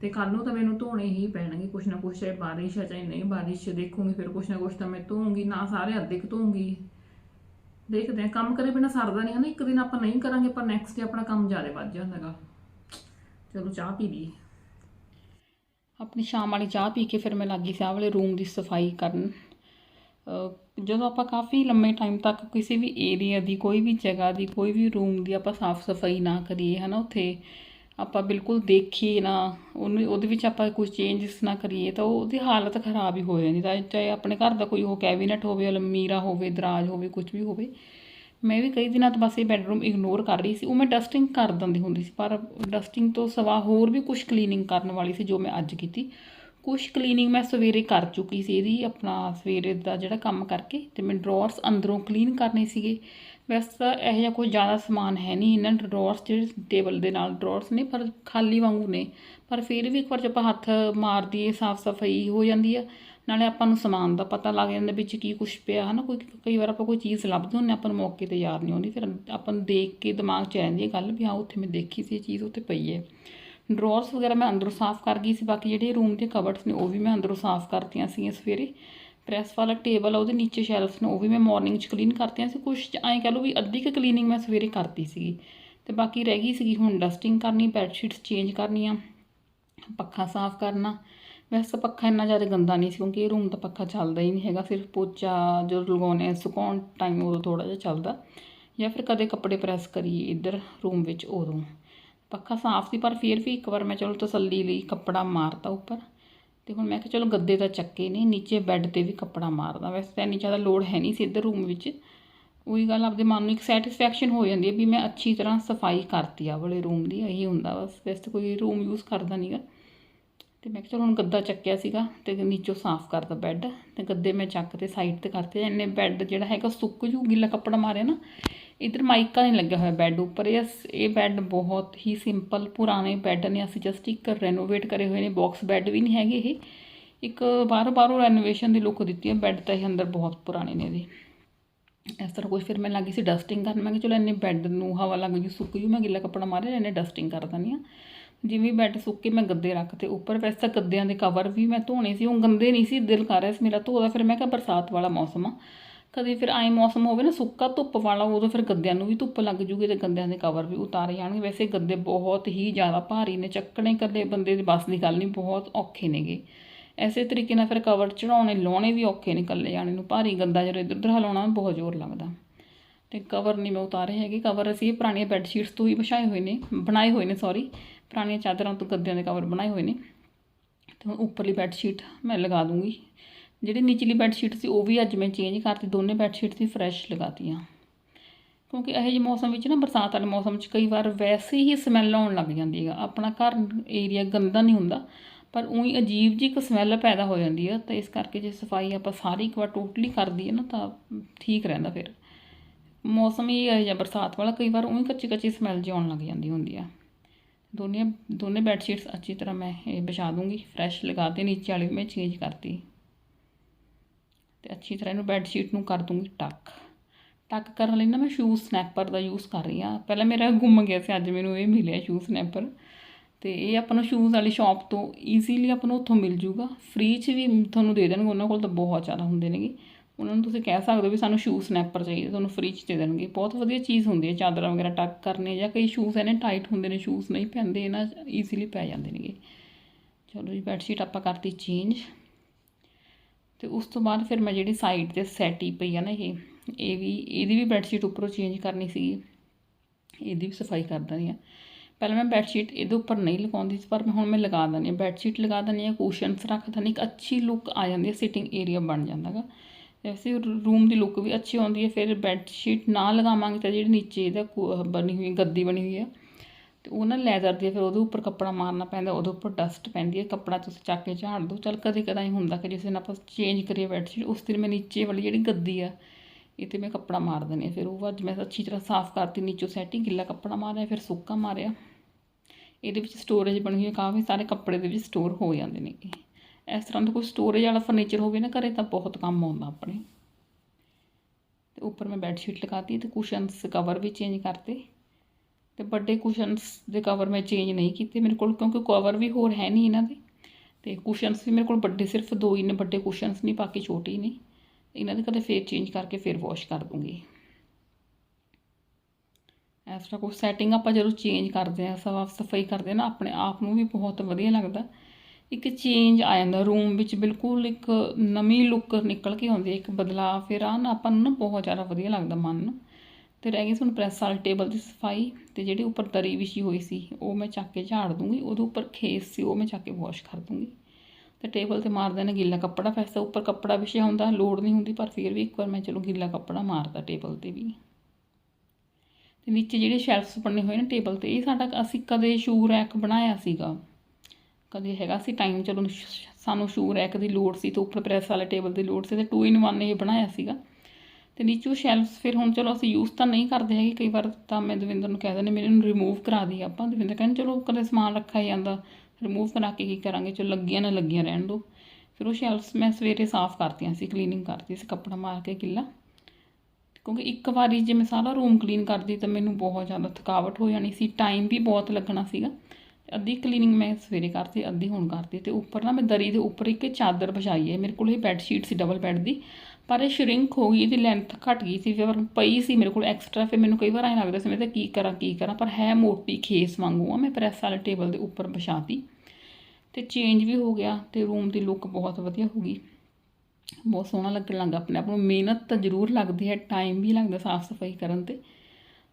ਤੇ ਕੱਲ ਨੂੰ ਤਾਂ ਮੈਨੂੰ ਧੋਣੇ ਹੀ ਪੈਣਗੇ, ਕੁਛ ਨਾ ਕੁਛ, ਚਾਹੇ ਬਾਰਿਸ਼ ਆ, ਚਾਹੇ ਨਹੀਂ ਬਾਰਿਸ਼, ਦੇਖੂਗੀ ਫਿਰ ਕੁਛ ਨਾ ਕੁਛ ਤਾਂ ਮੈਂ ਧੋਉਂਗੀ ਨਾ ਸਾਰੇ ਅੱਧੇ ਕੁ ਧੋਉਂਗੀ ਦੇਖਦੇ ਆ ਕੰਮ ਕਰੇ ਬਿਨਾ ਸਰਦਾ ਨਹੀਂ, ਹਨਾ? ਇੱਕ ਦਿਨ ਆਪਾਂ ਨਹੀਂ ਕਰਾਂਗੇ, ਪਰ ਨੈਕਸਟ ਡੇ ਆਪਣਾ ਕੰਮ ਜ਼ਿਆਦਾ ਵੱਧ ਜਾਂਦਾਗਾ ਚਲੋ, ਚਾਹ ਪੀ ਲਈ ਆਪਣੀ ਸ਼ਾਮ ਵਾਲੀ ਚਾਹ ਪੀ ਕੇ ਫਿਰ ਮੈਂ ਲੱਗੀ ਸੀ, ਆਹ ਵਾਲੇ ਰੂਮ ਦੀ ਸਫ਼ਾਈ ਕਰਨ। ਜਦੋਂ ਆਪਾਂ ਕਾਫੀ ਲੰਮੇ ਟਾਈਮ ਤੱਕ ਕਿਸੇ ਵੀ ਏਰੀਆ ਦੀ, ਕੋਈ ਵੀ ਜਗ੍ਹਾ ਦੀ, ਕੋਈ ਵੀ ਰੂਮ ਦੀ ਆਪਾਂ ਸਾਫ਼ ਸਫ਼ਾਈ ਨਾ ਕਰੀਏ, ਹਨਾ, ਉੱਥੇ ਆਪਾਂ ਬਿਲਕੁਲ ਦੇਖੀਏ ਨਾ, ਉਹਨੂੰ, ਉਹਦੇ ਵਿੱਚ ਆਪਾਂ ਕੁਝ ਚੇਂਜਸ ਨਾ ਕਰੀਏ, ਤਾਂ ਉਹਦੀ ਹਾਲਤ ਖਰਾਬ ਹੀ ਹੋ ਜਾਂਦੀ, ਤਾਂ ਚਾਹੇ ਆਪਣੇ ਘਰ ਦਾ ਕੋਈ ਉਹ ਕੈਬਿਨਟ ਹੋਵੇ, ਅਲਮੀਰਾ ਹੋਵੇ, ਦਰਾਜ ਹੋਵੇ ਕੁਝ ਵੀ ਹੋਵੇ, ਮੈਂ ਵੀ ਕਈ ਦਿਨਾਂ ਤੋਂ ਬਸ ਇਹ ਬੈਡਰੂਮ ਇਗਨੋਰ ਕਰ ਰਹੀ ਸੀ, ਉਹ ਮੈਂ ਡਸਟਿੰਗ ਕਰ ਦਿੰਦੀ ਹੁੰਦੀ ਸੀ, ਪਰ ਡਸਟਿੰਗ ਤੋਂ ਸਵਾ ਹੋਰ ਵੀ ਕੁਝ ਕਲੀਨਿੰਗ ਕਰਨ ਵਾਲੀ ਸੀ ਜੋ ਮੈਂ ਅੱਜ ਕੀਤੀ ਕੁਝ ਕਲੀਨਿੰਗ ਮੈਂ ਸਵੇਰੇ ਕਰ ਚੁੱਕੀ ਸੀ ਇਹਦੀ, ਆਪਣਾ ਸਵੇਰੇ ਦਾ ਜਿਹੜਾ ਕੰਮ ਕਰਕੇ, ਤੇ ਮੈਂ ਡਰਾਅਰਸ ਅੰਦਰੋਂ ਕਲੀਨ ਕਰਨੇ ਸੀਗੇ ਵੈਸੇ ਤਾਂ ਇਹੋ ਜਿਹਾ ਕੋਈ ਜ਼ਿਆਦਾ ਸਮਾਨ ਹੈ ਨਹੀਂ, ਇਹਨਾਂ ਡਰਾਅਰਸ ਜਿਹੜੇ ਟੇਬਲ ਦੇ ਨਾਲ ਡਰਾਅਰਸ ਨੇ, ਪਰ ਖਾਲੀ ਵਾਂਗੂ ਨੇ। ਪਰ ਫਿਰ ਵੀ ਇੱਕ ਵਾਰ ਜੇ ਆਪਾਂ ਹੱਥ ਮਾਰ ਦਈਏ ਸਾਫ਼ ਸਫ਼ਾਈ ਹੋ ਜਾਂਦੀ ਆ, ਨਾਲੇ ਆਪਾਂ ਨੂੰ ਸਮਾਨ ਦਾ ਪਤਾ ਲੱਗ ਜਾਂਦਾ ਵਿੱਚ ਕੀ ਕੁਝ ਪਿਆ, ਹਨਾ? ਕੋਈ ਕਈ ਵਾਰ ਆਪਾਂ ਕੋਈ ਚੀਜ਼ ਲੱਭਦੇ ਹੁੰਦੇ ਆਪਾਂ ਨੂੰ ਮੌਕੇ ਤੇ ਯਾਦ ਨਹੀਂ ਆਉਂਦੀ, ਫਿਰ ਆਪਾਂ ਨੂੰ ਦੇਖ ਕੇ ਦਿਮਾਗ 'ਚ ਰਹਿੰਦੀ ਹੈ ਗੱਲ ਵੀ, ਹਾਂ, ਉੱਥੇ ਮੈਂ ਦੇਖੀ ਸੀ, ਇਹ ਚੀਜ਼ ਉੱਥੇ ਪਈ ਹੈ। ਡਰਾਅਰਸ ਵਗੈਰਾ ਮੈਂ ਅੰਦਰੋਂ ਸਾਫ਼ ਕਰ ਗਈ ਸੀ, ਬਾਕੀ ਜਿਹੜੇ ਰੂਮ ਦੇ ਕਬਰਡਸ ਨੇ, ਉਹ ਵੀ ਮੈਂ ਅੰਦਰੋਂ ਸਾਫ਼ ਕਰਤੀਆਂ ਸੀਗੀਆਂ ਸਵੇਰੇ। ਪ੍ਰੈਸ ਵਾਲਾ ਟੇਬਲ ਆ, ਉਹਦੇ ਨੀਚੇ ਸ਼ੈਲਫਸ ਨੇ, ਉਹ ਵੀ ਮੈਂ ਮਾਰਨਿੰਗ 'ਚ ਕਲੀਨ ਕਰਤੀਆਂ ਸੀ ਕੁਝ ਐਂ ਕਹ ਲਓ ਵੀ ਅੱਧੀ ਕੁ ਕਲੀਨਿੰਗ ਮੈਂ ਸਵੇਰੇ ਕਰਤੀ ਸੀਗੀ। ਤੇ ਬਾਕੀ ਰਹਿ ਗਈ ਸੀਗੀ, ਹੁਣ ਡਸਟਿੰਗ ਕਰਨੀ ਬੈੱਡ ਸ਼ੀਟਸ ਚੇਂਜ ਕਰਨੀਆਂ, ਪੱਖਾ ਸਾਫ਼ ਕਰਨਾ। ਵੈਸੇ ਤਾਂ ਪੱਖਾ ਇੰਨਾ ਜ਼ਿਆਦਾ ਗੰਦਾ ਨਹੀਂ ਸੀ, ਕਿਉਂਕਿ ਇਹ ਰੂਮ ਦਾ ਪੱਖਾ ਚੱਲਦਾ ਹੀ ਨਹੀਂ ਹੈਗਾ, ਸਿਰਫ ਪੋਚਾ ਜਦੋਂ ਲਗਾਉਣੇ ਸੁਕਾਉਣ ਟਾਈਮ ਉਦੋਂ ਥੋੜਾ ਜਿਹਾ ਚੱਲਦਾ। ਜਾਂ ਫਿਰ ਕਦੇ ਕੱਪੜੇ ਪ੍ਰੈਸ ਕਰੀਏ ਇੱਧਰ ਰੂਮ ਵਿੱਚ ਉਦੋਂ। ਪੱਖਾ ਸਾਫ਼ ਸੀ, ਪਰ ਫਿਰ ਵੀ ਇੱਕ ਵਾਰ ਮੈਂ ਚਲੋ ਤਸੱਲੀ ਲਈ ਕੱਪੜਾ ਮਾਰਤਾ ਉੱਪਰ। ਤੇ ਹੁਣ ਮੈਂ ਕਿਹਾ ਚਲੋ ਗੱਦੇ ਤਾਂ ਚੱਕੇ ਨੇ, ਨੀਚੇ ਬੈੱਡ ਤੇ ਵੀ ਕੱਪੜਾ ਮਾਰਦਾ। ਵੈਸੇ ਤਾਂ ਇੰਨੀ ਜ਼ਿਆਦਾ ਲੋੜ ਹੈ ਨਹੀਂ ਸੀ ਇੱਧਰ ਰੂਮ ਵਿੱਚ। ਉਹੀ ਗੱਲ ਆਪਦੇ ਮਨ ਨੂੰ ਇੱਕ ਸੈਟੀਸਫੈਕਸ਼ਨ ਹੋ ਜਾਂਦੀ ਹੈ ਵੀ ਮੈਂ ਅੱਛੀ ਤਰ੍ਹਾਂ ਸਫ਼ਾਈ ਕਰਤੀ ਆ ਵਾਲੇ ਰੂਮ ਦੀ, ਇਹੀ ਹੁੰਦਾ ਬਸ ਵੈਸੇ ਕੋਈ ਰੂਮ ਯੂਜ਼ ਕਰਦਾ ਨਹੀਂਗਾ ਤੇ ਮੈਂ ਕਿਹਾ ਚਲੋ ਹੁਣ ਗੱਦਾ ਚੱਕਿਆ ਸੀਗਾ ਤੇ ਨੀਚੋਂ ਸਾਫ਼ ਕਰਦਾ ਬੈੱਡ ਤੇ ਗੱਦੇ ਮੈਂ ਚੱਕ ਤੇ ਸਾਈਡ ਤੇ ਕਰਤੇ ਇੰਨੇ ਬੈੱਡ ਜਿਹੜਾ ਹੈਗਾ ਸੁੱਕ ਜੂ ਗਿੱਲਾ ਕੱਪੜਾ ਮਾਰਿਆ ਨਾ, ਇਧਰ ਮਾਈਕਾ ਨਹੀਂ ਲੱਗਿਆ ਹੋਇਆ ਬੈੱਡ ਉੱਪਰ। ਇਹ ਇਹ ਬੈੱਡ ਬਹੁਤ ਹੀ ਸਿੰਪਲ ਪੁਰਾਣੇ ਬੈੱਡ ਨੇ, ਅਸੀਂ ਜਸਟ ਇੱਕ ਰੈਨੋਵੇਟ ਕਰੇ ਹੋਏ ਨੇ ਬਾਕਸ ਬੈੱਡ ਵੀ ਨਹੀਂ ਹੈਗੇ ਇਹ। ਇੱਕ ਬਾਹਰੋਂ ਬਾਹਰੋਂ ਰੈਨੋਵੇਸ਼ਨ ਦੀ ਲੁੱਕ ਦਿੱਤੀ ਹੈ ਬੈੱਡ ਤਾਂ ਇਹ ਅੰਦਰ ਬਹੁਤ ਪੁਰਾਣੇ ਨੇ ਇਹਦੇ। ਇਸ ਤਰ੍ਹਾਂ ਕੁਝ ਫਿਰ ਮੈਂ ਲੱਗੀ ਸੀ ਡਸਟਿੰਗ ਕਰਨ, ਮੈਂ ਕਿਹਾ ਚਲੋ ਇੰਨੇ ਬੈੱਡ ਨੂੰ ਹਵਾ ਲੱਗ ਜੂ, ਸੁੱਕ ਜੂ, ਮੈਂ ਗਿੱਲਾ ਕੱਪੜਾ ਮਾਰਿਆ ਇੰਨੇ ਡਸਟਿੰਗ ਕਰ ਦਿੰਦੀ ਹਾਂ ਜਿਵੇਂ ਬੈੱਡ ਸੁੱਕ ਕੇ ਮੈਂ ਗੱਦੇ ਰੱਖਤੇ ਉੱਪਰ, ਵੈਸੇ ਤਾਂ ਗੱਦਿਆਂ ਦੇ ਕਵਰ ਵੀ ਮੈਂ ਧੋਣੇ ਸੀ, ਉਹ ਗੰਦੇ ਨਹੀਂ ਸੀ, ਦਿਲ ਕਰ ਰਿਹਾ ਸੀ ਮੇਰਾ ਧੋਦਾ ਫਿਰ ਮੈਂ ਕਿਹਾ ਬਰਸਾਤ ਵਾਲਾ ਮੌਸਮ ਆ। ਕਦੇ ਫਿਰ ਆਏ ਮੌਸਮ ਹੋਵੇ ਨਾ ਸੁੱਕਾ ਧੁੱਪ ਵਾਲਾ, ਉਦੋਂ ਫਿਰ ਗੱਦਿਆਂ ਨੂੰ ਵੀ ਧੁੱਪ ਲੱਗ ਜੂਗੀ ਤੇ ਗੱਦਿਆਂ ਦੇ ਕਵਰ ਵੀ ਉਤਾਰੇ ਜਾਣਗੇ। ਵੈਸੇ ਗੱਦੇ ਬਹੁਤ ਹੀ ਜ਼ਿਆਦਾ ਭਾਰੀ ਨੇ, ਚੱਕਣੇ ਇਕੱਲੇ ਬੰਦੇ ਦੀ ਬਸ ਦੀ ਗੱਲ ਨਹੀਂ, ਬਹੁਤ ਔਖੇ ਨੇਗੇ। ਐਸੇ ਤਰੀਕੇ ਨਾਲ ਫਿਰ ਕਵਰ ਚੜਾਉਣੇ ਲਾਉਣੇ ਵੀ ਔਖੇ ਨੇ ਇਕੱਲੇ ਜਾਣੇ ਨੂੰ, ਭਾਰੀ ਗੱਦਾ ਜਦੋਂ ਇੱਧਰ ਉੱਧਰ ਹਲਾਉਣਾ ਬਹੁਤ ਜ਼ੋਰ ਲੱਗਦਾ। ਤੇ ਕਵਰ ਨਹੀਂ ਮੈਂ ਉਤਾਰੇ ਹੈਗੇ ਕਵਰ ਅਸੀਂ ਪੁਰਾਣੀਆਂ ਬੈੱਡ ਸ਼ੀਟਸ ਤੋਂ ਹੀ ਵਿਛਾਏ ਹੋਏ ਨੇ, ਬਣਾਏ ਹੋਏ ਨੇ ਸੌਰੀ ਪੁਰਾਣੀਆਂ ਚਾਦਰਾਂ ਤੋਂ ਗੱਦਿਆਂ ਦੇ ਕਵਰ ਬਣਾਏ ਹੋਏ ਨੇ। ਤੇ ਹੁਣ ਉੱਪਰਲੀ ਬੈੱਡ ਸ਼ੀਟ ਮੈਂ ਲਗਾ ਦੂੰਗੀ। ਜਿਹੜੀ ਨਿਚਲੀ ਬੈੱਡ ਸ਼ੀਟ ਸੀ, ਉਹ ਵੀ ਅੱਜ ਮੈਂ ਚੇਂਜ ਕਰਤੀ। ਦੋਨੇ ਬੈੱਡ ਸ਼ੀਟ ਸੀ ਫਰੈਸ਼ ਲਗਾਤੀਆਂ। ਕਿਉਂਕਿ ਇਹੋ ਜਿਹੇ ਮੌਸਮ ਵਿੱਚ ਨਾ, ਬਰਸਾਤ ਵਾਲੇ ਮੌਸਮ 'ਚ ਕਈ ਵਾਰ ਵੈਸੇ ਹੀ ਸਮੈਲ ਆਉਣ ਲੱਗ ਜਾਂਦੀ ਹੈ ਆਪਣਾ ਘਰ ਏਰੀਆ ਗੰਦਾ ਨਹੀਂ ਹੁੰਦਾ, ਪਰ ਉਹੀ ਅਜੀਬ ਜਿਹੀ ਇੱਕ ਸਮੈਲ ਪੈਦਾ ਹੋ ਜਾਂਦੀ ਹੈ ਤਾਂ ਇਸ ਕਰਕੇ ਜੇ ਸਫ਼ਾਈ ਆਪਾਂ ਸਾਰੀ ਇੱਕ ਵਾਰ ਟੋਟਲੀ ਕਰ ਦਈਏ ਨਾ, ਤਾਂ ਠੀਕ ਰਹਿੰਦਾ ਫਿਰ। ਮੌਸਮ ਹੀ ਇਹੋ ਜਿਹਾ, ਬਰਸਾਤ ਵਾਲਾ ਕਈ ਵਾਰ ਉਹੀ ਕੱਚੀ ਕੱਚੀ ਸਮੈਲ ਜਿਹੀ ਆਉਣ ਲੱਗ ਜਾਂਦੀ ਹੁੰਦੀ ਆ। ਦੋਨੇ ਦੋਨੇ ਬੈੱਡ ਸ਼ੀਟਸ ਅੱਛੀ ਤਰ੍ਹਾਂ ਮੈਂ ਇਹ ਵਿਛਾ ਦੂੰਗੀ। ਫਰੈਸ਼ ਲਗਾ ਕੇ ਨੀਚੇ ਵਾਲੀ ਵੀ ਮੈਂ ਚੇਂਜ ਕਰਤੀ। ਤੇ ਅੱਛੀ ਤਰ੍ਹਾਂ ਇਹਨੂੰ ਬੈੱਡ ਸ਼ੀਟ ਨੂੰ ਕਰ ਦੂੰਗੀ ਟੱਕ। ਟੱਕ ਕਰਨ ਲਈ ਨਾ ਮੈਂ ਸ਼ੂ ਸਨੈਪਰ ਦਾ ਯੂਜ਼ ਕਰ ਰਹੀ ਹਾਂ। ਪਹਿਲਾਂ ਮੇਰਾ ਗੁੰਮ ਗਿਆ ਸੀ, ਅੱਜ ਮੈਨੂੰ ਇਹ ਮਿਲਿਆ ਸ਼ੂ ਸਨੈਪਰ ਤੇ ਇਹ ਆਪਾਂ ਨੂੰ ਸ਼ੂਜ਼ ਵਾਲੀ ਸ਼ਾਪ ਤੋਂ ਈਜ਼ੀਲੀ ਆਪਾਂ ਨੂੰ ਉੱਥੋਂ ਮਿਲ ਜੂਗਾ। ਫ੍ਰੀ 'ਚ ਵੀ ਤੁਹਾਨੂੰ ਦੇ ਦੇਣਗੇ, ਉਹਨਾਂ ਕੋਲ ਤਾਂ ਬਹੁਤ ਜ਼ਿਆਦਾ ਹੁੰਦੇ ਨੇਗੇ। ਉਹਨਾਂ ਨੂੰ ਤੁਸੀਂ ਕਹਿ ਸਕਦੇ ਹੋ ਵੀ ਸਾਨੂੰ ਸ਼ੂ ਸਨੈਪਰ ਚਾਹੀਦੇ, ਤੁਹਾਨੂੰ ਫ੍ਰੀ 'ਚ ਦੇ ਦੇਣਗੇ। ਬਹੁਤ ਵਧੀਆ ਚੀਜ਼ ਹੁੰਦੀ ਹੈ, ਚਾਦਰਾਂ ਵਗੈਰਾ ਟੱਕ ਕਰਨੇ ਜਾਂ ਕਈ ਸ਼ੂਜ਼ ਇਹਨੇ ਟਾਈਟ ਹੁੰਦੇ ਨੇ ਸ਼ੂਜ਼ ਨਹੀਂ ਪੈਂਦੇ ਇਹਨਾਂ ਈਜ਼ੀਲੀ ਪੈ ਜਾਂਦੇ ਨੇਗੇ। ਚਲੋ ਜੀ ਬੈੱਡ ਸ਼ੀਟ ਆਪਾਂ ਕਰਤੀ ਚੇਂਜ ਤੇ ਉਸ ਤੋਂ ਬਾਅਦ ਫਿਰ ਮੈਂ ਜਿਹੜੀ ਸਾਈਡ ਤੇ ਸੈਟੀ ਪਈ ਆ ਨਾ ਇਹ ਇਹ ਵੀ, ਇਹਦੀ ਵੀ ਬੈੱਡ ਸ਼ੀਟ ਉੱਪਰੋਂ ਚੇਂਜ ਕਰਨੀ ਸੀਗੀ। ਇਹਦੀ ਵੀ ਸਫ਼ਾਈ ਕਰ ਦਿੰਦੀ ਆ। ਪਹਿਲਾਂ ਮੈਂ ਬੈੱਡ ਸ਼ੀਟ ਇਹਦੇ ਉੱਪਰ ਨਹੀਂ ਲਗਾਉਂਦੀ ਸੀ, ਪਰ ਮੈਂ ਹੁਣ ਮੈਂ ਲਗਾ ਦਿੰਦੀ ਹਾਂ। ਬੈੱਡ ਸ਼ੀਟ ਲਗਾ ਦਿੰਦੀ ਹਾਂ ਕੁਸ਼ਨਸ ਰੱਖ ਦਿੰਦੀ ਇੱਕ ਅੱਛੀ ਲੁੱਕ ਆ ਜਾਂਦੀ ਹੈ ਸਿਟਿੰਗ ਏਰੀਆ ਬਣ ਜਾਂਦਾਗਾ ਵੈਸੇ ਰੂਮ ਦੀ ਲੁੱਕ ਵੀ ਅੱਛੀ ਆਉਂਦੀ ਹੈ, ਫਿਰ ਬੈੱਡ ਸ਼ੀਟ ਨਾ ਲਗਾਵਾਂਗੇ ਤਾਂ ਜਿਹੜੀ ਨੀਚੇ ਇਹਦਾ ਬਣੀ ਹੋਈ ਗੱਦੀ ਬਣੀ ਹੋਈ ਹੈ ਅਤੇ ਉਹ ਨਾ ਲੈਦਰ ਦੀ ਫਿਰ ਉਹਦੇ ਉੱਪਰ ਕੱਪੜਾ ਮਾਰਨਾ ਪੈਂਦਾ, ਉਹਦੇ ਉੱਪਰ ਡਸਟ ਪੈਂਦੀ ਹੈ, ਕੱਪੜਾ ਤੁਸੀਂ ਚੱਕ ਕੇ ਝਾੜ ਦਿਓ। ਚੱਲ ਕਦੇ ਕਦਾਈ ਹੁੰਦਾ ਕਿ ਜਿਸ ਦਿਨ ਆਪਾਂ ਚੇਂਜ ਕਰੀਏ ਬੈੱਡ ਸ਼ੀਟ ਉਸ ਦਿਨ ਮੈਂ ਨੀਚੇ ਵਾਲੀ ਜਿਹੜੀ ਗੱਦੀ ਆ ਇਹ 'ਤੇ ਮੈਂ ਕੱਪੜਾ ਮਾਰ ਦਿੰਦੀ ਫਿਰ ਉਹ ਅੱਜ ਮੈਂ ਅੱਛੀ ਤਰ੍ਹਾਂ ਸਾਫ਼ ਕਰਤੀ, ਨੀਚੋਂ ਸੈਟਿੰਗ ਗਿੱਲਾ ਕੱਪੜਾ ਮਾਰਿਆ, ਫਿਰ ਸੁੱਕਾ ਮਾਰਿਆ। ਇਹਦੇ ਵਿੱਚ ਸਟੋਰੇਜ ਬਣੀ ਹੋਈ ਕਾਫੀ ਸਾਰੇ ਕੱਪੜੇ ਦੇ ਵਿੱਚ ਸਟੋਰ ਹੋ ਜਾਂਦੇ ਨੇ ਇਸ ਤਰ੍ਹਾਂ ਦਾ ਕੋਈ ਸਟੋਰੇਜ ਵਾਲਾ ਫਰਨੀਚਰ ਹੋਵੇ ਨਾ ਘਰੇ ਤਾਂ ਬਹੁਤ ਕੰਮ ਆਉਂਦਾ ਆਪਣੇ। ਤੇ ਉੱਪਰ ਮੈਂ ਬੈੱਡ ਸ਼ੀਟ ਲਗਾਤੀ ਤੇ ਕੁਸ਼ਨਸ ਕਵਰ ਵੀ ਚੇਂਜ ਕਰਤੇ। ਤੇ ਵੱਡੇ ਕੁਸ਼ਨਸ ਦੇ ਕਵਰ ਮੈਂ ਚੇਂਜ ਨਹੀਂ ਕੀਤੇ ਮੇਰੇ ਕੋਲ ਕਿਉਂਕਿ ਕਵਰ ਵੀ ਹੋਰ ਹੈ ਨਹੀਂ ਇਹਨਾਂ ਦੇ। ਤੇ ਕੁਸ਼ਨਸ ਵੀ ਮੇਰੇ ਕੋਲ ਵੱਡੇ ਸਿਰਫ ਦੋ ਹੀ ਨੇ, ਵੱਡੇ ਕੁਸ਼ਨਸ ਨਹੀਂ, ਬਾਕੀ ਛੋਟੇ ਹੀ ਨੇ। ਇਹਨਾਂ ਦੇ ਕਦੇ ਫੇਰ ਚੇਂਜ ਕਰਕੇ ਫੇਰ ਵਾਸ਼ ਕਰ ਦੂੰਗੀ। ਇਸ ਤਰ੍ਹਾਂ ਕੋਈ ਸੈਟਿੰਗ ਆਪਾਂ ਜਦੋਂ ਚੇਂਜ ਕਰਦੇ ਆ ਸਾਫ਼ ਸਫ਼ਾਈ ਕਰਦੇ ਨਾ, ਆਪਣੇ ਆਪ ਨੂੰ ਵੀ ਬਹੁਤ ਵਧੀਆ ਲੱਗਦਾ। ਇੱਕ ਚੇਂਜ ਆ ਜਾਂਦਾ ਰੂਮ ਵਿੱਚ ਬਿਲਕੁਲ ਇੱਕ ਨਵੀਂ ਲੁੱਕ ਨਿਕਲ ਕੇ ਆਉਂਦੀ ਹੈ, ਇੱਕ ਬਦਲਾਅ, ਫਿਰ ਆ ਨਾ ਆਪਾਂ ਨੂੰ ਨਾ ਬਹੁਤ ਜ਼ਿਆਦਾ ਵਧੀਆ ਲੱਗਦਾ ਮਨ ਨੂੰ। ਤੇ ਰਹਿ ਗਈ ਹੁਣ ਪ੍ਰੈਸ ਵਾਲੇ ਟੇਬਲ ਦੀ ਸਫ਼ਾਈ, ਤੇ ਜਿਹੜੀ ਉੱਪਰ ਤਰੀ ਵਿਛੀ ਹੋਈ ਸੀ, ਉਹ ਮੈਂ ਚੱਕ ਕੇ ਝਾੜ ਦੂੰਗੀ, ਉਹਦੇ ਉੱਪਰ ਖੇਸ ਸੀ, ਉਹ ਮੈਂ ਚੱਕ ਕੇ ਵਾਸ਼ ਕਰ ਦੂੰਗੀ। ਤੇ ਟੇਬਲ ਤੇ ਮਾਰ ਦੇਣਾ ਗਿੱਲਾ ਕੱਪੜਾ ਫੈਸਾ ਉੱਪਰ ਕੱਪੜਾ ਵਿਛਿਆ ਹੁੰਦਾ, ਲੋੜ ਨਹੀਂ ਹੁੰਦੀ, ਪਰ ਫਿਰ ਵੀ ਇੱਕ ਵਾਰ ਮੈਂ ਚਲੋ ਗਿੱਲਾ ਕੱਪੜਾ ਮਾਰਦਾ ਟੇਬਲ ਤੇ ਵੀ। ਤੇ ਨੀਚੇ ਜਿਹੜੇ ਸ਼ੈਲਫਸ ਬਣੇ ਹੋਏ ਨੇ ਟੇਬਲ ਤੇ, ਇਹ ਸਾਡਾ, ਅਸੀਂ ਕਦੇ ਸ਼ੂ ਰੈਕ ਬਣਾਇਆ ਸੀਗਾ। ਕਦੇ ਹੈਗਾ ਸੀ ਟਾਈਮ ਚਲੋ ਸਾਨੂੰ ਸ਼ੂ ਰੈਕ ਦੀ ਲੋੜ ਸੀ ਤੇ ਉੱਪਰ ਪ੍ਰੈਸ ਵਾਲੇ ਟੇਬਲ ਦੀ ਲੋੜ ਸੀ ਤੇ 2 ਇਨ 1 ਇਹ ਬਣਾਇਆ ਸੀਗਾ। ਤੇ ਨੀਚੋਂ ਸ਼ੈਲਫਸ ਫਿਰ ਹੁਣ ਚਲੋ ਅਸੀਂ ਯੂਜ਼ ਤਾਂ ਨਹੀਂ ਕਰਦੇ ਹੈਗੇ, ਕਈ ਵਾਰ ਤਾਂ ਮੈਂ ਦਵਿੰਦਰ ਨੂੰ ਕਹਿ ਦਿੰਦੀ ਮੈਨੂੰ ਰਿਮੂਵ ਕਰਾ ਦੀ ਆਪਾਂ। ਦਵਿੰਦਰ ਕਹਿੰਦੇ, ਚਲੋ ਕਦੇ ਸਮਾਨ ਰੱਖਿਆ ਜਾਂਦਾ ਰਿਮੂਵ ਕਰਾ ਕੇ ਕੀ ਕਰਾਂਗੇ? ਚਲੋ ਲੱਗੀਆਂ ਨਾ ਲੱਗੀਆਂ ਰਹਿਣ ਦੋ। ਫਿਰ ਉਹ ਸ਼ੈਲਫਸ ਮੈਂ ਸਵੇਰੇ ਸਾਫ਼ ਕਰਤੀਆਂ ਸੀ ਕਲੀਨਿੰਗ ਕਰਤੀ ਸੀ, ਕੱਪੜਾ ਮਾਰ ਕੇ ਗਿੱਲਾ ਕਿਉਂਕਿ ਇੱਕ ਵਾਰੀ ਜੇ ਮੈਂ ਸਾਰਾ ਰੂਮ ਕਲੀਨ ਕਰਦੀ ਤਾਂ ਮੈਨੂੰ ਬਹੁਤ ਜ਼ਿਆਦਾ ਥਕਾਵਟ ਹੋ ਜਾਣੀ ਸੀ ਟਾਈਮ ਵੀ ਬਹੁਤ ਲੱਗਣਾ ਸੀਗਾ। ਅੱਧੀ ਕਲੀਨਿੰਗ ਮੈਂ ਸਵੇਰੇ ਕਰਤੀ, ਅੱਧੀ ਹੁਣ ਕਰਤੀ ਤੇ ਉੱਪਰ ਨਾ ਮੈਂ ਦਰੀ ਦੇ ਉੱਪਰ ਇੱਕ ਚਾਦਰ ਵਿਛਾਈ ਹੈ, ਮੇਰੇ ਕੋਲ ਇਹ ਬੈੱਡ ਸ਼ੀਟ ਸੀ ਡਬਲ ਬੈੱਡ ਦੀ, ਪਰ ਇਹ ਸ਼ਰਿੰਕ ਹੋ ਗਈ, ਇਹਦੀ ਲੈਂਥ ਘਟ ਗਈ ਸੀ, ਫਿਰ ਪਈ ਸੀ ਮੇਰੇ ਕੋਲ ਐਕਸਟਰਾ ਫਿਰ ਮੈਨੂੰ ਕਈ ਵਾਰ ਐਂ ਲੱਗਦਾ ਸੀ ਮੈਂ ਤਾਂ ਕੀ ਕਰਾਂ ਕੀ ਕਰਾਂ, ਪਰ ਹੈ ਮੋਟੀ ਖੇਸ ਵਾਂਗੂ ਆ, ਮੈਂ ਪ੍ਰੈਸ ਵਾਲੇ ਟੇਬਲ ਦੇ ਉੱਪਰ ਵਿਛਾਤੀ ਤੇ ਚੇਂਜ ਵੀ ਹੋ ਗਿਆ ਤੇ ਰੂਮ ਦੀ ਲੁੱਕ ਬਹੁਤ ਵਧੀਆ ਹੋ ਗਈ। ਬਹੁਤ ਸੋਹਣਾ ਲੱਗਣ ਲੱਗਾ ਆਪਣੇ ਆਪ ਨੂੰ ਮਿਹਨਤ ਤਾਂ ਜ਼ਰੂਰ ਲੱਗਦੀ ਹੈ ਟਾਈਮ ਵੀ ਲੱਗਦਾ ਸਾਫ਼ ਸਫ਼ਾਈ ਕਰਨ ਤੇ।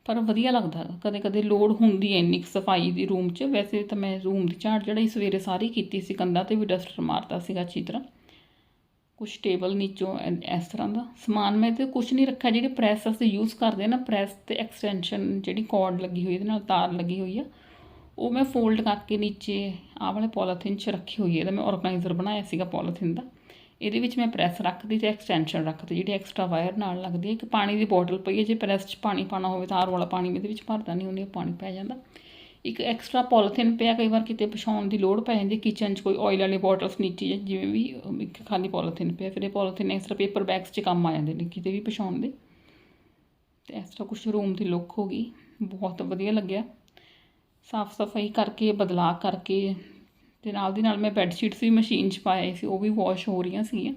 ਪਰ ਵਧੀਆ ਲੱਗਦਾ ਕਦੇ ਕਦੇ ਲੋੜ ਹੁੰਦੀ ਹੈ ਇੰਨੀ ਕੁ ਸਫ਼ਾਈ ਦੀ ਰੂਮ 'ਚ। ਵੈਸੇ ਤਾਂ ਮੈਂ ਰੂਮ ਦੀ ਝਾੜ ਚੜਾਈ ਸਵੇਰੇ ਸਾਰੀ ਕੀਤੀ ਸੀ, ਕੰਧਾਂ ਤੇ ਵੀ ਡਸਟਰ ਮਾਰਤਾ ਸੀਗਾ ਅੱਛੀ ਤਰ੍ਹਾਂ। ਕੁਛ ਟੇਬਲ ਨੀਚੋਂ ਐ- ਇਸ ਤਰ੍ਹਾਂ ਦਾ। ਸਮਾਨ ਮੈਂ ਤੇ ਕੁਛ ਨਹੀਂ ਰੱਖਿਆ। ਜਿਹੜੇ ਪ੍ਰੈਸ ਅਸੀਂ ਯੂਜ਼ ਕਰਦੇ ਆ ਨਾ, ਪ੍ਰੈਸ ਤੇ ਐਕਸਟੈਂਸ਼ਨ ਜਿਹੜੀ ਕਾਰਡ ਲੱਗੀ ਹੋਈ, ਇਹਦੇ ਨਾਲ ਤਾਰ ਲੱਗੀ ਹੋਈ ਆ। ਉਹ ਮੈਂ ਫੋਲਡ ਕਰਕੇ ਨੀਚੇ ਆਹ ਵਾਲੇ ਪੋਲੀਥੀਨ 'ਚ ਰੱਖੀ ਹੋਈ ਹੈ ਇਹਦਾ ਮੈਂ ਆਰਗੇਨਾਈਜ਼ਰ ਬਣਾਇਆ ਸੀਗਾ ਪੋਲੀਥੀਨ ਦਾ। ਇਹਦੇ ਵਿੱਚ ਮੈਂ ਪ੍ਰੈਸ ਰੱਖਦੀ ਤੇ ਐਕਸਟੈਂਸ਼ਨ ਰੱਖਦੀ, ਜਿਹੜੀ ਐਕਸਟਰਾ ਵਾਇਰ ਨਾਲ ਲੱਗਦੀ ਹੈ ਇੱਕ ਪਾਣੀ ਦੀ ਬੋਟਲ ਪਈ ਹੈ, ਜੇ ਪ੍ਰੈਸ 'ਚ ਪਾਣੀ ਪਾਣਾ ਹੋਵੇ ਤਾਂ ਆਰ ਵਾਲਾ ਪਾਣੀ ਇਹਦੇ ਵਿੱਚ ਭਰਦਾ ਨਹੀਂ, ਉਹਨੇ ਪਾਣੀ ਪੈ ਜਾਂਦਾ। ਇੱਕ ਐਕਸਟਰਾ ਪੋਲੀਥੀਨ ਪਿਆ, ਕਈ ਵਾਰ ਕਿਤੇ ਪਛਾਉਣ ਦੀ ਲੋੜ ਪੈ ਜਾਂਦੀ ਕਿਚਨ 'ਚ ਕੋਈ ਆਇਲ ਵਾਲੀ ਬੋਟਲਸ ਨੀਚੇ ਜਾਂ ਜਿਵੇਂ ਵੀ ਇੱਕ ਖਾਲੀ ਪੋਲੀਥੀਨ ਪਿਆ, ਫਿਰ ਇਹ ਪੋਲੀਥੀਨ ਐਕਸਟਰਾ ਪੇਪਰ ਬੈਗਸ 'ਚ ਕੰਮ ਆ ਜਾਂਦੇ ਨੇ ਕਿਤੇ ਵੀ ਪਛਾਉਣ ਦੇ। ਤੇ ਇਸ ਤਰ੍ਹਾਂ ਕੁਛ ਰੂਮ ਦੀ ਲੁੱਕ ਹੋ ਗਈ, ਬਹੁਤ ਵਧੀਆ ਲੱਗਿਆ। ਸਾਫ਼ ਸਫ਼ਾਈ ਕਰਕੇ, ਬਦਲਾਅ ਕਰਕੇ ਤੇ ਨਾਲ ਦੀ ਨਾਲ ਮੈਂ ਬੈੱਡ ਸ਼ੀਟਸ ਵੀ ਮਸ਼ੀਨ 'ਚ ਪਾਏ ਸੀ, ਉਹ ਵੀ ਵਾਸ਼ ਹੋ ਰਹੀਆਂ ਸੀਗੀਆਂ।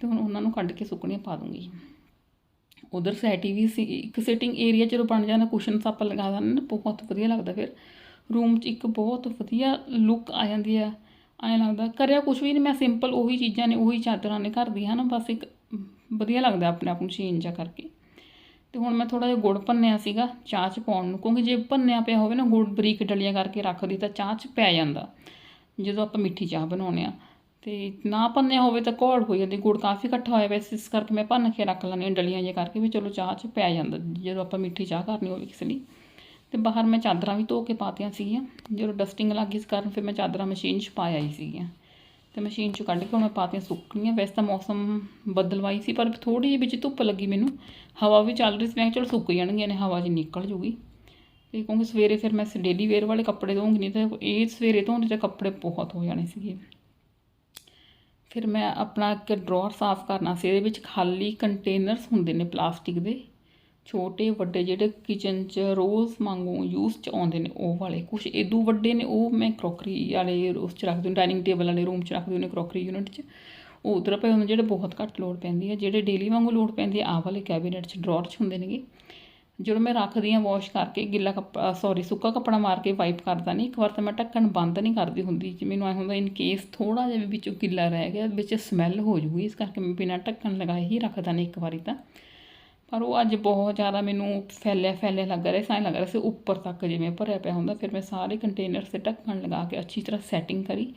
ਤੇ ਹੁਣ ਉਹਨਾਂ ਨੂੰ ਕੱਢ ਕੇ ਸੁੱਕਣੀਆਂ ਪਾ ਦੂੰਗੀ। ਉਧਰ ਸੈਟੀ ਵੀ ਸੀ, ਇੱਕ ਸਿਟਿੰਗ ਏਰੀਆ ਜਦੋਂ ਬਣ ਜਾਂਦਾ ਕੁਸ਼ਨਸ ਆਪਾਂ ਲਗਾ ਦਿੰਦੇ ਨਾ, ਬਹੁਤ ਵਧੀਆ ਲੱਗਦਾ ਫਿਰ। ਰੂਮ 'ਚ ਇੱਕ ਬਹੁਤ ਵਧੀਆ ਲੁੱਕ ਆ ਜਾਂਦੀ ਆ। ਐਂ ਲੱਗਦਾ, ਕਰਿਆ ਕੁਝ ਵੀ ਨਹੀਂ ਮੈਂ ਸਿੰਪਲ ਉਹੀ ਚੀਜ਼ਾਂ ਨੇ, ਉਹੀ ਚਾਦਰਾਂ ਨੇ ਘਰ ਦੀਆਂ ਨਾ ਬਸ ਇੱਕ ਵਧੀਆ ਲੱਗਦਾ ਆਪਣੇ ਆਪ ਨੂੰ ਸ਼ੀਨ ਜਿਹਾ ਕਰਕੇ। ਤੇ ਹੁਣ ਮੈਂ ਥੋੜਾ ਜਿਹਾ ਗੁੜ ਭੰਨਿਆ ਸੀਗਾ, ਚਾਹ 'ਚ ਪਾਉਣ ਨੂੰ, ਕਿਉਂਕਿ ਜੇ ਭੰਨਿਆ ਪਿਆ ਹੋਵੇ ਨਾ, ਗੁੜ ਬਰੀਕ ਡਲੀਆਂ ਕਰਕੇ ਰੱਖਦੀ ਤਾਂ ਚਾਹ 'ਚ ਪੈ ਜਾਂਦਾ। ਜਦੋਂ ਆਪਾਂ ਮਿੱਠੀ ਚਾਹ ਬਣਾਉਂਦੇ ਆ ਤੇ ਨਾ ਭੰਨਿਆ ਹੋਵੇ ਤਾਂ ਘੋੜ ਹੋ ਜਾਂਦੀ, ਗੁੜ ਕਾਫੀ ਇਕੱਠਾ ਹੋਇਆ ਵੈਸੇ ਇਸ ਕਰਕੇ ਮੈਂ ਭੰਨ ਕੇ ਰੱਖ ਲੈਂਦੀ ਹਾਂ, ਡਲੀਆਂ ਜੇ ਕਰਕੇ ਵੀ ਚਲੋ ਚਾਹ 'ਚ ਪੈ ਜਾਂਦਾ, ਜਦੋਂ ਆਪਾਂ ਮਿੱਠੀ ਚਾਹ ਕਰਨੀ ਹੋਵੇ ਕਿਸੇ ਲਈ। ਤੇ ਬਾਹਰ ਮੈਂ ਚਾਦਰਾਂ ਵੀ ਧੋ ਕੇ ਪਾਤੀਆਂ ਸੀਗੀਆਂ, ਜਦੋਂ ਡਸਟਿੰਗ ਲੱਗ ਗਈ ਇਸ ਕਾਰਨ ਫਿਰ ਮੈਂ ਚਾਦਰਾਂ ਮਸ਼ੀਨ 'ਚ ਪਾ ਆਈ ਸੀਗੀਆਂ। ਤੇ ਮਸ਼ੀਨ 'ਚ ਕੱਢ ਕੇ ਹੁਣ ਮੈਂ ਪਾਤੀਆਂ ਸੁੱਕਣੀਆਂ, ਵੈਸੇ ਤਾਂ ਮੌਸਮ ਬਦਲਵਾਈ ਸੀ, ਪਰ ਥੋੜੀ ਜਿਹੀ ਵਿੱਚ ਧੁੱਪ ਲੱਗੀ ਮੈਨੂੰ, ਹਵਾ ਵੀ ਚੱਲ ਰਹੀ ਸੀ, ਮੈਂ ਕਿਹਾ ਚਲੋ ਸੁੱਕ ਜਾਣਗੀਆਂ ਨੇ, ਹਵਾ 'ਚ ਨਿਕਲ ਜੂਗੀ। ਤੇ ਕਿਉਂਕਿ ਸਵੇਰੇ ਫਿਰ ਮੈਂ ਡੇਲੀ ਵੇਅਰ ਵਾਲੇ ਕੱਪੜੇ ਧੋਉਂਗੀ ਨਹੀਂ ਤਾਂ ਇਹ ਸਵੇਰੇ ਧੋਣ ਤੇ ਕੱਪੜੇ ਬਹੁਤ ਹੋ ਜਾਣੇ ਸੀਗੇ। ਫਿਰ ਮੈਂ ਆਪਣਾ ਇੱਕ ਡਰਾਅਰ ਸਾਫ਼ ਕਰਨਾ ਸੀ, ਇਹਦੇ ਵਿੱਚ ਖਾਲੀ ਕੰਟੇਨਰਸ ਹੁੰਦੇ ਨੇ ਪਲਾਸਟਿਕ ਦੇ। ਛੋਟੇ, ਵੱਡੇ ਜਿਹੜੇ ਕਿਚਨ 'ਚ ਰੋਜ਼ ਵਾਂਗੂ ਯੂਜ਼ 'ਚ ਆਉਂਦੇ ਨੇ, ਉਹ ਵਾਲੇ ਕੁਝ ਇਦੋਂ ਵੱਡੇ ਨੇ, ਉਹ ਮੈਂ ਕਰੋਕਰੀ ਵਾਲੇ ਉਸ 'ਚ ਰੱਖ ਹਾਂ ਡਾਈਨਿੰਗ ਟੇਬਲ ਵਾਲੇ ਰੂਮ 'ਚ ਰੱਖਦੀ ਹੁੰਦੀ ਕਰੋਕਰੀ ਯੂਨਿਟ 'ਚ। ਉਹ ਉਧਰ ਪਏ ਹੁੰਦੇ ਜਿਹੜੇ ਬਹੁਤ ਘੱਟ ਲੋੜ ਪੈਂਦੀ ਹੈ ਜਿਹੜੇ ਡੇਲੀ ਵਾਂਗੂ ਲੋੜ ਪੈਂਦੀ ਹੈ ਆਹ ਵਾਲੇ ਕੈਬਨਿਟ 'ਚ ਡਰਾਅਰ 'ਚ ਹੁੰਦੇ ਨੇਗੇ। ਜਦੋਂ ਮੈਂ ਰੱਖਦੀ ਹਾਂ ਵਾਸ਼ ਕਰਕੇ ਗਿੱਲਾ ਕੱਪੜਾ ਸੌਰੀ ਸੁੱਕਾ ਕੱਪੜਾ ਮਾਰ ਕੇ ਵਾਈਪ ਕਰਦਾ ਨਹੀਂ ਇੱਕ ਵਾਰ ਤਾਂ ਮੈਂ ਢੱਕਣ ਬੰਦ ਨਹੀਂ ਕਰਦੀ ਹੁੰਦੀ ਜੇ ਮੈਨੂੰ ਐ ਹੁੰਦਾ ਇਨ ਕੇਸ ਥੋੜਾ ਜਿਹਾ ਵੀ ਵਿੱਚੋਂ ਗਿੱਲਾ ਰਹਿ ਗਿਆ, ਵਿੱਚ ਸਮੈਲ ਹੋ ਜੂਗੀ ਇਸ ਕਰਕੇ ਮੈਂ ਬਿਨਾਂ ਢੱਕਣ ਲਗਾਏ ਹੀ ਰੱਖਦਾ ਨਹੀਂ ਇੱਕ ਵਾਰੀ ਤਾਂ। ਪਰ ਉਹ ਅੱਜ ਬਹੁਤ ਜ਼ਿਆਦਾ ਮੈਨੂੰ ਫੈਲਿਆ ਫੈਲਿਆ ਲੱਗ ਰਿਹਾ ਸੀ ਲੱਗ ਰਿਹਾ ਸੀ ਉੱਪਰ ਤੱਕ ਜਿਵੇਂ ਭਰਿਆ ਪਿਆ ਹੁੰਦਾ, ਫਿਰ ਮੈਂ ਸਾਰੇ ਕੰਟੇਨਰ 'ਤੇ ਢੱਕਣ ਲਗਾ ਕੇ ਅੱਛੀ ਤਰ੍ਹਾਂ ਸੈਟਿੰਗ ਕਰੀ।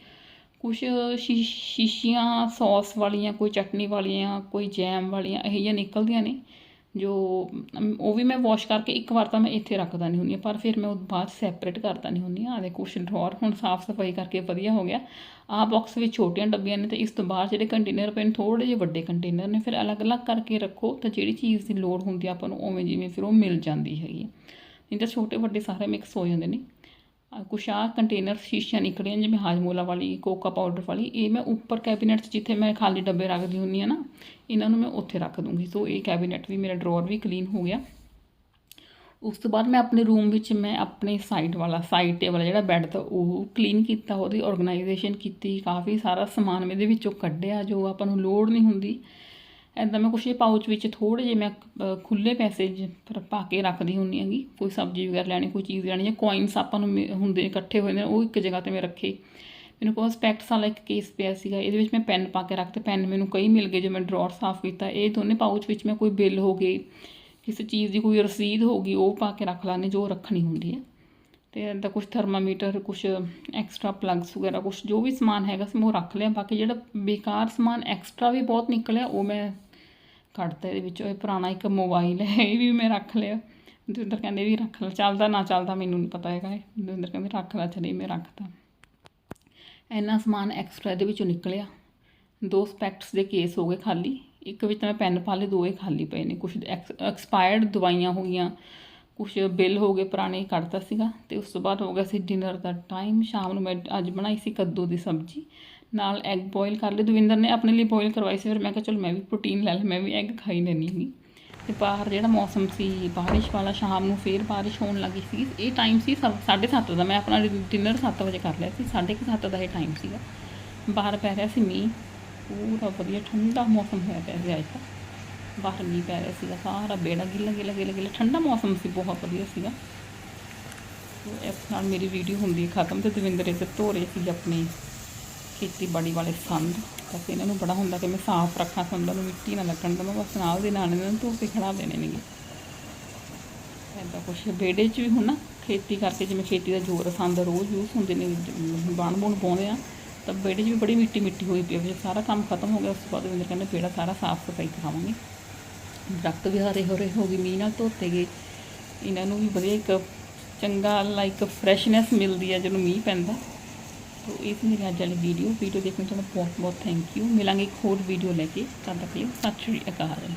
ਕੁਛ ਸ਼ੀ- ਸ਼ੀਸ਼ੀਆਂ ਸੌਸ ਵਾਲੀਆਂ, ਕੋਈ ਚਟਨੀ ਵਾਲੀਆਂ, ਕੋਈ ਜੈਮ ਵਾਲੀਆਂ, ਇਹ ਜਿਹੀਆਂ ਨਿਕਲਦੀਆਂ ਨੇ। ਜੋ ਉਹ ਵੀ ਮੈਂ ਵਾਸ਼ ਕਰਕੇ ਇੱਕ ਵਾਰ ਤਾਂ ਮੈਂ ਇੱਥੇ ਰੱਖਦਾ ਨਹੀਂ ਹੁੰਦੀ ਹਾਂ, ਪਰ ਫਿਰ ਮੈਂ ਉਹ ਬਾਅਦ ਸੈਪਰੇਟ ਕਰਦਾ ਨਹੀਂ ਹੁੰਦੀ ਆ ਦੇ ਕੁਛ ਡਰੋਰ ਹੁਣ ਸਾਫ਼ ਸਫ਼ਾਈ ਕਰਕੇ ਵਧੀਆ ਹੋ ਗਿਆ। ਆਹ ਬਾਕਸ ਵਿੱਚ ਛੋਟੀਆਂ ਡੱਬੀਆਂ ਨੇ ਤੇ ਇਸ ਤੋਂ ਬਾਅਦ ਜਿਹੜੇ ਕੰਟੇਨਰ ਪਏ ਨੇ ਥੋੜੇ ਜਿਹੇ ਵੱਡੇ ਕੰਟੇਨਰ ਨੇ ਫਿਰ ਅਲੱਗ-ਅਲੱਗ ਕਰਕੇ ਰੱਖੋ ਤਾਂ ਜਿਹੜੀ ਚੀਜ਼ ਦੀ ਲੋੜ ਹੁੰਦੀ ਆ ਆਪਾਂ ਨੂੰ ਉਵੇਂ ਜਿਵੇਂ ਫਿਰ ਉਹ ਮਿਲ ਜਾਂਦੀ ਹੈਗੀ ਨਹੀਂ ਤਾਂ ਛੋਟੇ ਵੱਡੇ ਸਾਰੇ ਮਿਕਸ ਹੋ ਜਾਂਦੇ ਨੇ। ਆਹ ਕੁਛ ਆਹ ਕੰਟੇਨਰ ਸ਼ੀਸ਼ੀਆਂ ਨਿਕਲੀਆਂ ਜਿਵੇਂ ਹਾਜਮੋਲਾ ਵਾਲੀ, ਕੋਕਾ ਪਾਊਡਰ ਵਾਲੀ, ਇਹ ਮੈਂ ਉੱਪਰ ਕੈਬਿਨੇਟ 'ਚ ਜਿੱਥੇ ਮੈਂ ਖਾਲੀ ਡੱਬੇ ਰੱਖਦੀ ਹੁੰਦੀ ਆ ਨਾ, ਇਹਨਾਂ ਨੂੰ ਮੈਂ ਉੱਥੇ ਰੱਖ ਦੂੰਗੀ। ਸੋ ਇਹ ਕੈਬਨਿਟ ਵੀ ਮੇਰਾ ਡਰਾਅਰ ਵੀ ਕਲੀਨ ਹੋ ਗਿਆ। ਉਸ ਤੋਂ ਬਾਅਦ ਮੈਂ ਆਪਣੇ ਰੂਮ ਵਿੱਚ ਮੈਂ ਆਪਣੇ ਸਾਈਡ ਵਾਲਾ ਸਾਈਡ ਟੇਬਲ ਜਿਹੜਾ ਬੈੱਡ ਦਾ, ਉਹ ਕਲੀਨ ਕੀਤਾ, ਉਹਦੀ ਆਰਗੇਨਾਈਜੇਸ਼ਨ ਕੀਤੀ, ਕਾਫੀ ਸਾਰਾ ਸਮਾਨ ਇਹਦੇ ਵਿੱਚੋਂ ਕੱਢਿਆ, ਜੋ ਆਪਾਂ ਨੂੰ ਲੋੜ ਨਹੀਂ ਹੁੰਦੀ। ਐਦਾਂ ਮੈਂ ਕੁਛ ਇਹ ਪਾਊਚ ਵਿੱਚ ਥੋੜੇ ਜਿਹੇ ਮੈਂ ਅ, ਖੁੱਲੇ ਪੈਸੇ ਜ- ਪਾ ਕੇ ਰੱਖਦੀ ਹੁੰਦੀ ਹੈਗੀ। ਕੋਈ ਸਬਜ਼ੀ ਵਗੈਰਾ ਲੈਣੀ ਕੋਈ ਚੀਜ਼ ਲੈਣੀ ਜਾਂ ਕੋਇਨਸ ਆਪਾਂ ਨੂੰ ਮਿ- ਹੁੰਦੇ ਇਕੱਠੇ ਹੋਏ ਨੇ ਉਹ ਇੱਕ ਜਗ੍ਹਾ ਤੇ ਮੈਂ ਰੱਖੇ। ਮੈਨੂੰ ਕੋਲ ਸਪੈਕਟਸ ਵਾਲਾ ਇੱਕ ਕੇਸ ਪਿਆ ਸੀਗਾ ਇਹਦੇ ਵਿੱਚ ਮੈਂ ਪੈਨ ਪਾ ਕੇ ਰੱਖਤੇ ਪੈਨ ਮੈਨੂੰ ਕਈ ਮਿਲ ਗਏ ਜੋ ਮੈਂ ਡਰਾਅਰ ਸਾਫ਼ ਕੀਤਾ। ਇਹ ਦੋਨੇ ਪਾਊਚ ਵਿੱਚ ਮੈਂ ਕੋਈ ਬਿੱਲ ਹੋ ਗਏ ਕਿਸੇ ਚੀਜ਼ ਦੀ ਕੋਈ ਰਸੀਦ ਹੋ ਗਈ ਉਹ ਪਾ ਕੇ ਰੱਖ ਲਾਂਗੇ ਜੋ ਰੱਖਣੀ ਹੁੰਦੀ ਹੈ। ਤੇ ਇੱਦਾਂ ਕੁਝ ਥਰਮਾਮੀਟਰ ਕੁਝ ਐਕਸਟਰਾ ਪਲੱਗਸ ਵਗੈਰਾ ਕੁਝ ਜੋ ਵੀ ਸਮਾਨ ਹੈਗਾ ਸੀ ਮੈਂ ਉਹ ਰੱਖ ਲਿਆ। ਬਾਕੀ ਜਿਹੜਾ ਬੇਕਾਰ ਸਮਾਨ ਐਕਸਟਰਾ ਵੀ ਬਹੁਤ ਨਿਕਲਿਆ ਉਹ ਮੈਂ ਕੱਢਤਾ, ਇਹਦੇ ਵਿੱਚੋਂ ਇਹ ਪੁਰਾਣਾ ਇੱਕ ਮੋਬਾਈਲ ਹੈ, ਇਹ ਵੀ ਮੈਂ ਰੱਖ ਲਿਆ। ਦਵਿੰਦਰ ਕਹਿੰਦੇ ਵੀ ਰੱਖ ਲੈ, ਚੱਲਦਾ ਨਾ ਚੱਲਦਾ ਮੈਨੂੰ ਨਹੀਂ ਪਤਾ ਹੈਗਾ ਦਵਿੰਦਰ ਕਹਿੰਦੇ ਰੱਖ ਲੈ, ਚਲੇ ਮੈਂ ਰੱਖਤਾ। ਇੰਨਾ ਸਮਾਨ ਐਕਸਟਰਾ ਇਹਦੇ ਵਿੱਚੋਂ ਨਿਕਲਿਆ। ਦੋ ਸਪੈਕਟਸ ਦੇ ਕੇਸ ਹੋ ਗਏ ਖਾਲੀ, ਇੱਕ ਵਿੱਚ ਤਾਂ ਮੈਂ ਪੈਨ ਪਾ ਲਏ ਦੋ ਇਹ ਖਾਲੀ ਪਏ ਨੇ। ਕੁਝ ਐਕਸਪਾਇਰਡ ਦਵਾਈਆਂ ਹੋ ਗਈਆਂ ਕੁਝ ਬਿੱਲ ਹੋ ਗਏ ਪੁਰਾਣੇ ਕੱਢਤਾ ਸੀਗਾ। ਤੇ ਉਸ ਤੋਂ ਬਾਅਦ ਹੋ ਗਿਆ ਸੀ ਡਿਨਰ ਦਾ ਟਾਈਮ ਸ਼ਾਮ ਨੂੰ ਮੈਂ ਅੱਜ ਬਣਾਈ ਸੀ ਕੱਦੂ ਦੀ ਸਬਜ਼ੀ। ਨਾਲ ਐਗ ਬੋਇਲ ਕਰ ਲਏ। ਦਵਿੰਦਰ ਨੇ ਆਪਣੇ ਲਈ ਬੋਇਲ ਕਰਵਾਈ ਸੀ, ਫਿਰ ਮੈਂ ਕਿਹਾ ਚਲੋ ਮੈਂ ਵੀ ਪ੍ਰੋਟੀਨ ਲੈ ਲਾਂ, ਮੈਂ ਵੀ ਐਗ ਖਾਈ ਲੈਣੀ ਹੈਗੀ ਤੇ ਬਾਹਰ ਜਿਹੜਾ ਮੌਸਮ ਸੀ, ਬਾਰਿਸ਼ ਵਾਲਾ, ਸ਼ਾਮ ਨੂੰ ਫੇਰ ਬਾਰਿਸ਼ ਹੋਣ ਲੱਗੀ ਸੀ। ਇਹ ਟਾਈਮ ਸੀ 7:30 ਦਾ, ਮੈਂ ਆਪਣਾ ਡਿਨਰ 7 ਵਜੇ ਕਰ ਲਿਆ ਸੀ। 7:30 ਦਾ ਇਹ ਟਾਈਮ ਸੀਗਾ। ਬਾਹਰ ਪੈ ਰਿਹਾ ਸੀ ਮੀਂਹ, ਪੂਰਾ ਵਧੀਆ ਠੰਡਾ ਮੌਸਮ ਹੋਇਆ ਪਿਆ ਸੀ ਅੱਜ ਤਾਂ। ਬਾਹਰ ਮੀਂਹ ਪੈ ਰਿਹਾ ਸੀਗਾ, ਸਾਰਾ ਬੇੜਾ ਗਿੱਲਾ ਗਿੱਲਾ ਗਿੱਲਾ ਗਿੱਲਾ, ਠੰਡਾ ਮੌਸਮ ਸੀ, ਬਹੁਤ ਵਧੀਆ ਸੀਗਾ। ਇਸ ਨਾਲ ਮੇਰੀ ਵੀਡੀਓ ਹੁੰਦੀ ਹੈ ਖਤਮ ਤੇ ਦਵਿੰਦਰ ਇੱਧਰ ਧੋ ਰਹੇ ਸੀ ਆਪਣੇ ਖੇਤੀਬਾੜੀ ਵਾਲੇ ਸੰਦ ਬਸ ਇਹਨਾਂ ਨੂੰ ਬੜਾ ਹੁੰਦਾ ਕਿ ਮੈਂ ਸਾਫ਼ ਰੱਖਾਂ, ਸੰਦਾਂ ਨੂੰ ਮਿੱਟੀ ਨਾ ਲੱਗਣ ਦਾ ਮੈਂ ਬਸ ਨਾਲ ਦੇ ਨਾਲ ਇਹਨਾਂ ਨੂੰ ਧੋ ਕੇ ਖੜਾ ਦੇਣੇ ਨੇਗੇ। ਐਦਾਂ ਕੁਛ ਵਿਹੜੇ 'ਚ ਵੀ ਹੁਣ ਨਾ ਖੇਤੀ ਕਰਕੇ ਜਿਵੇਂ ਖੇਤੀ ਦਾ ਜੋਰ ਸੰਦ ਰੋਜ਼ ਯੂਜ਼ ਹੁੰਦੇ ਨੇ, ਬਾਣ ਬੁਣ ਪਾਉਂਦੇ ਆ, ਤਾਂ ਵਿਹੜੇ 'ਚ ਵੀ ਬੜੀ ਮਿੱਟੀ ਮਿੱਟੀ ਹੋਈ ਪਈ ਹੈ ਫਿਰ ਸਾਰਾ ਕੰਮ ਖਤਮ ਹੋ ਗਿਆ, ਉਸ ਤੋਂ ਬਾਅਦ ਵਿੰਦਰ ਕਹਿੰਦੇ ਵਿਹੜਾ ਸਾਰਾ ਸਾਫ਼ ਸਫ਼ਾਈ ਕਰਾਵਾਂਗੇ। ਦਰਖਤ ਵੀ ਹਰੇ ਹਰੇ ਹੋ ਗਏ, ਮੀਂਹ ਨਾਲ ਧੋਤੇ ਗਏ। ਇਹਨਾਂ ਨੂੰ ਵੀ ਵਧੀਆ ਇੱਕ ਚੰਗਾ ਲਾਈਕ ਫਰੈਸ਼ਨੈਸ ਮਿਲਦੀ ਹੈ ਜਦੋਂ ਮੀਂਹ ਪੈਂਦਾ। ਤੋ ਇਹ ਸੀ ਮੇਰੀ ਅੱਜ ਵਾਲੀ ਵੀਡੀਓ ਵੀਡੀਓ ਦੇਖਣ ਲਈ ਤੁਹਾਨੂੰ ਬਹੁਤ ਬਹੁਤ ਥੈਂਕ ਯੂ ਮਿਲਾਂਗੇ ਇੱਕ ਹੋਰ ਵੀਡੀਓ ਲੈ ਕੇ। ਤਦ ਤੱਕ ਲਈ ਸਤਿ ਸ਼੍ਰੀ ਅਕਾਲ।